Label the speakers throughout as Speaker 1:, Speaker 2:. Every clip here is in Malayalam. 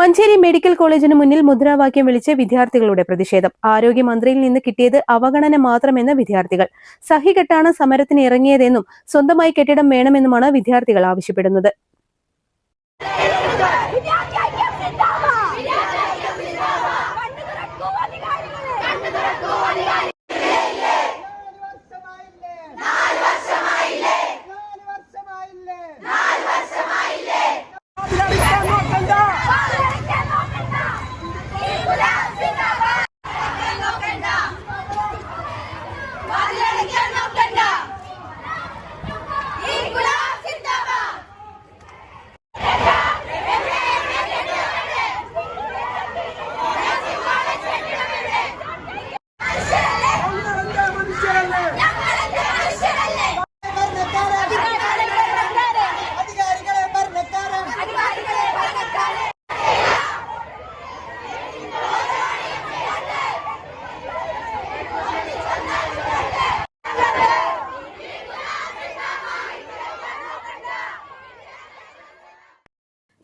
Speaker 1: Manjeri medical കോളേജിന് മുന്നിൽ മുദ്രാവാക്യം വിളിച്ച് വിദ്യാർത്ഥികളുടെ പ്രതിഷേധം. ആരോഗ്യമന്ത്രിയിൽ നിന്ന് കിട്ടിയത് അവഗണന മാത്രമെന്ന വിദ്യാർത്ഥികൾ. സഹികെട്ടാണ് സമരത്തിന് ഇറങ്ങിയതെന്നും സ്വന്തമായി കെട്ടിടം വേണമെന്നുമാണ് വിദ്യാർത്ഥികൾ ആവശ്യപ്പെടുന്നത്.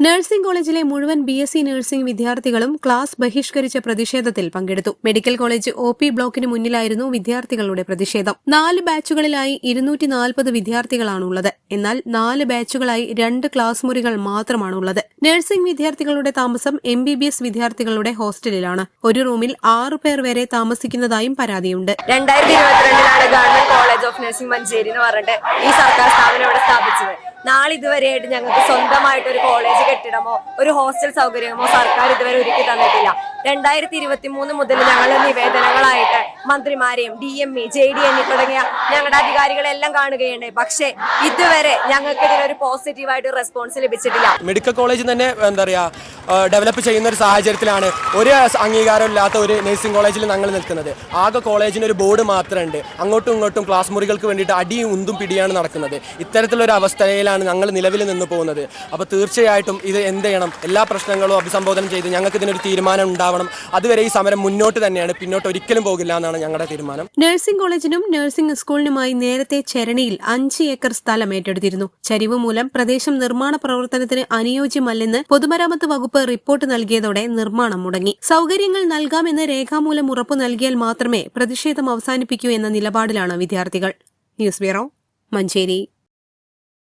Speaker 1: നഴ്സിംഗ് കോളേജിലെ മുഴുവൻ ബി എസ് സി നഴ്സിംഗ് വിദ്യാർത്ഥികളും ക്ലാസ് ബഹിഷ്കരിച്ച പ്രതിഷേധത്തിൽ പങ്കെടുത്തു. മെഡിക്കൽ കോളേജ് ഒ പി ബ്ലോക്കിന് മുന്നിലായിരുന്നു വിദ്യാർത്ഥികളുടെ പ്രതിഷേധം. നാല് ബാച്ചുകളിലായി ഇരുന്നൂറ്റി നാൽപ്പത് വിദ്യാർത്ഥികളാണുള്ളത്. എന്നാൽ നാല് ബാച്ചുകളായി രണ്ട് ക്ലാസ് മുറികൾ മാത്രമാണുള്ളത്. നഴ്സിംഗ് വിദ്യാർത്ഥികളുടെ താമസം എം ബി ബി എസ് വിദ്യാർത്ഥികളുടെ ഹോസ്റ്റലിലാണ്. ഒരു റൂമിൽ ആറു പേർ വരെ താമസിക്കുന്നതായും പരാതിയുണ്ട്.
Speaker 2: രണ്ടായിരത്തി ഇരുപത്തിരണ്ടിലാണ് government college of nursing Manjeri എന്ന് പറഞ്ഞിട്ട് ഈ സർക്കാർ സ്ഥാപനം ഇവിടെ സ്ഥാപിച്ചത്. നാളെ ഇതുവരെയായിട്ട് ഞങ്ങൾക്ക് സ്വന്തമായിട്ട് ഒരു കോളേജ് കെട്ടിടമോ ഒരു ഹോസ്റ്റൽ സൗകര്യമോ സർക്കാർ ഇതുവരെ ഒരുക്കി തന്നിട്ടില്ല. രണ്ടായിരത്തി ഇരുപത്തി മൂന്ന് മുതൽ ഞങ്ങൾ നിവേദനങ്ങളായിട്ട് മന്ത്രിമാരെയും D M E J D E തുടങ്ങിയ ഞങ്ങളുടെ അധികാരികളെല്ലാം കാണുകയുണ്ട് പക്ഷേ ഇതുവരെ ഞങ്ങൾക്ക് ഇതിനൊരു പോസിറ്റീവായിട്ട് റെസ്പോൺസ് ലഭിച്ചിട്ടില്ല.
Speaker 3: മെഡിക്കൽ കോളേജ് തന്നെ എന്താ പറയുക ഡെവലപ്പ് ചെയ്യുന്ന ഒരു സാഹചര്യത്തിലാണ് ഒരു അംഗീകാരം ഇല്ലാത്ത ഒരു നഴ്സിംഗ് കോളേജിൽ ഞങ്ങൾ നിൽക്കുന്നത്. ആകെ കോളേജിന് ഒരു ബോർഡ് മാത്രമുണ്ട് അങ്ങോട്ടും ഇങ്ങോട്ടും ക്ലാസ് മുറികൾക്ക് വേണ്ടിയിട്ട് അടിയും ഉന്തും പിടിയാണ് നടക്കുന്നത്. ഇത്തരത്തിലൊരു അവസ്ഥയിലാണ് ഞങ്ങൾ നിലവിൽ നിന്ന് പോകുന്നത്. അപ്പോൾ തീർച്ചയായിട്ടും ഇത് എന്ത് ചെയ്യണം? എല്ലാ പ്രശ്നങ്ങളും അഭിസംബോധന ചെയ്ത് ഞങ്ങൾക്ക് ഇതിനൊരു തീരുമാനം ഉണ്ടാവണം. അതുവരെ ഈ സമരം മുന്നോട്ട് തന്നെയാണ്. പിന്നോട്ട് ഒരിക്കലും പോകില്ല എന്നാണ് ഞങ്ങളുടെ തീരുമാനം.
Speaker 1: നഴ്സിംഗ് കോളേജിനും നഴ്സിംഗ് സ്കൂളിനുമായി നേരത്തെ ചരണിയിൽ അഞ്ച് ഏക്കർ സ്ഥലം ഏറ്റെടുത്തിരുന്നു. ചരിവ് മൂലം പ്രദേശം നിർമ്മാണ പ്രവർത്തനത്തിന് അനുയോജ്യമല്ലെന്ന് പൊതുമരാമത്ത് വകുപ്പ് റിപ്പോർട്ട് നൽകിയതോടെ നിർമ്മാണം മുടങ്ങി. സൗകര്യങ്ങൾ നൽകാമെന്ന് രേഖാമൂലം ഉറപ്പു നൽകിയാൽ മാത്രമേ പ്രതിഷേധം അവസാനിപ്പിക്കൂ എന്ന നിലപാടിലാണ് വിദ്യാർത്ഥികൾ. News bureau Manjeri.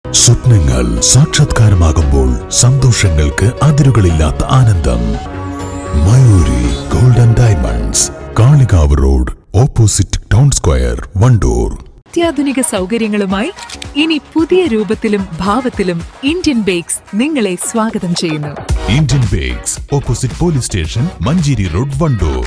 Speaker 4: സ്വപ്നങ്ങൾ സാക്ഷാത്കാരമാകുമ്പോൾ സന്തോഷങ്ങൾക്ക് അതിരുകളില്ലാത്ത ആനന്ദം. Mayuri golden diamonds Kalikavu road opposite town square Wandoor.
Speaker 5: അത്യാധുനിക സൗകര്യങ്ങളുമായി ഇനി പുതിയ രൂപത്തിലും ഭാവത്തിലും ഇന്ത്യൻ ബേക്സ് നിങ്ങളെ സ്വാഗതം ചെയ്യുന്നു.
Speaker 4: Indian bakes opposite police station Manjeri road Wandoor.